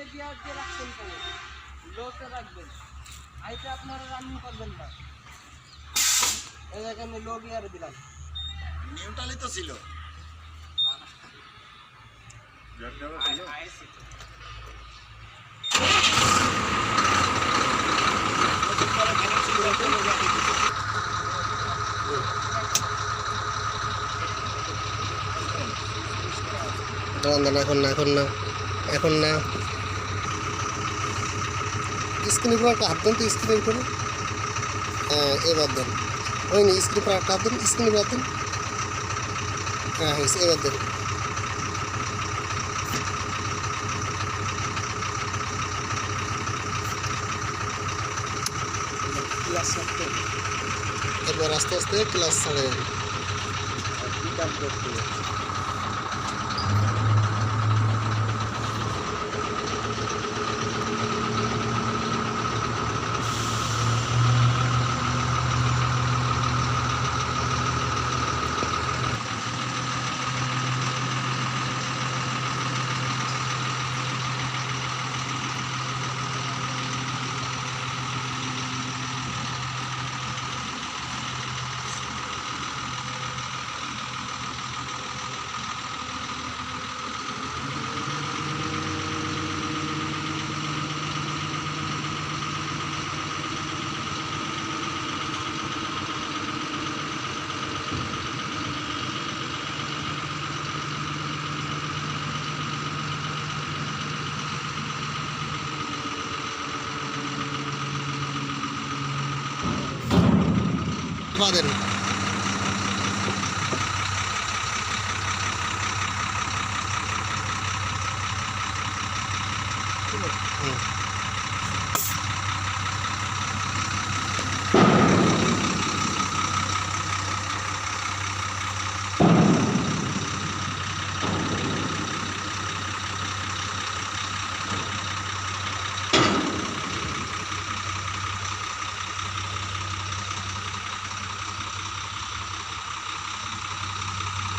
হাইটে গিয়ার দিয়ে রাখছেন কেন? লোতে রাখবেন। হাইটে আপনারা রানিং করবেন না। এই দেখেন আমি লো গিয়ারে দিলাম। নিউটালি তো ছিল। এখন না এখন না এখন না। স্ক্রিনের উপর একটা হাত দেন তো স্ক্রিনের উপরে হ্যাঁ এবার দেন ওই নি স্ক্রিনের উপর একটা হাত দেন স্ক্রিনের উপর হাত দেন হ্যাঁ হয়েছে এবার দেন ক্লাস করতে এবার আস্তে আস্তে ক্লাস ছাড়ে デル。うん。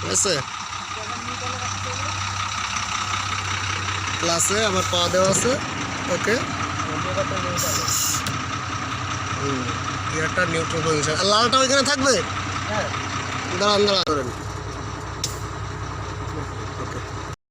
হুম। আছে? ক্লাসে আমার পা দেওয়া আছে। ওকে হুম ইয়ারটা নিউট্রাল পজিশন আর লালটা ওইখানে থাকবে? হ্যাঁ। দাঁড়ান দাঁড়ান। করেন